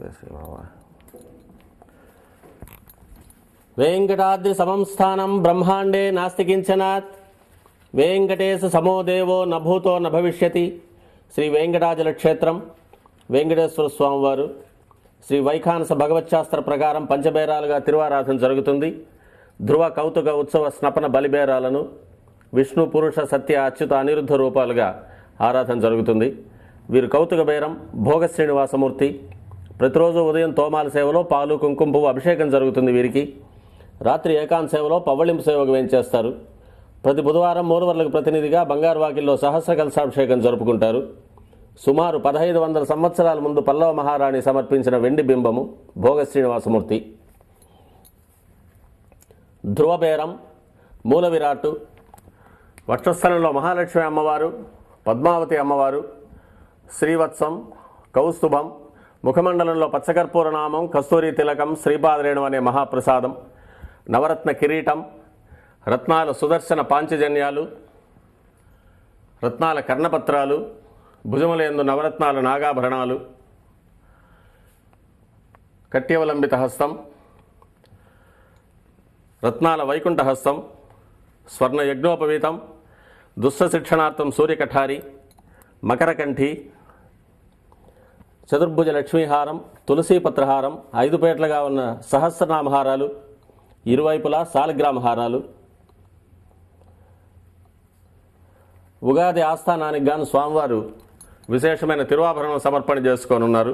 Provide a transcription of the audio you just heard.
వెంకటాద్రి వేంకటాద్రి సమంస్థానం బ్రహ్మాండే నాస్తికించనాత్. వేంకటేశ సమోదేవో నభూతో న శ్రీ వెంకటాచల క్షేత్రం వెంకటేశ్వర స్వామివారు శ్రీ వైఖానస భగవచ్శాస్త్ర ప్రకారం పంచబేరాలుగా తిరువారాధన జరుగుతుంది. ధ్రువ కౌతుక ఉత్సవ స్నపన బలిబేరాలను విష్ణు పురుష సత్య అచ్యుత అనిరుద్ధ రూపాలుగా ఆరాధన జరుగుతుంది. వీరు కౌతుక బేరం భోగ శ్రీనివాసమూర్తి ప్రతిరోజు ఉదయం తోమాల సేవలో పాలు కుంకుమ పువ్వు అభిషేకం జరుగుతుంది వీరికి. రాత్రి ఏకాంత సేవలో పవ్వళింపు సేవకు వేయించేస్తారు. ప్రతి బుధవారం మూలవర్లకు ప్రతినిధిగా బంగారు వాకిల్లో సహస్ర కలశాభిషేకం జరుపుకుంటారు. సుమారు పదహైదు వందల సంవత్సరాల ముందు పల్లవ మహారాణి సమర్పించిన వెండి బింబము భోగ శ్రీనివాసమూర్తి ధ్రువబేరం మూల విరాట్టు వక్షస్థలంలో మహాలక్ష్మి అమ్మవారు పద్మావతి అమ్మవారు శ్రీవత్సం కౌస్తుభం ముఖమండలంలో పచ్చకర్పూర నామం కస్తూరి తిలకం శ్రీపాదరేణు అనే మహాప్రసాదం నవరత్న కిరీటం రత్నాల సుదర్శన పాంచజన్యాలు రత్నాల కర్ణపత్రాలు భుజములందు నవరత్నాల నాగాభరణాలు కట్యవలంబిత హస్తం రత్నాల వైకుంఠ హస్తం స్వర్ణ యజ్ఞోపవీతం దుస్స శిక్షణార్థం సూర్యకఠారి మకరకంఠి చతుర్భుజ లక్ష్మీహారం తులసీపత్రహారం ఐదు పేటలుగా ఉన్న సహస్రనామహారాలు ఇరువైపులా సాలగ్రామహారాలు ఉగాది ఆస్థానానికి గాను స్వామివారు విశేషమైన తిరువాభరణం సమర్పణ చేసుకోనున్నారు.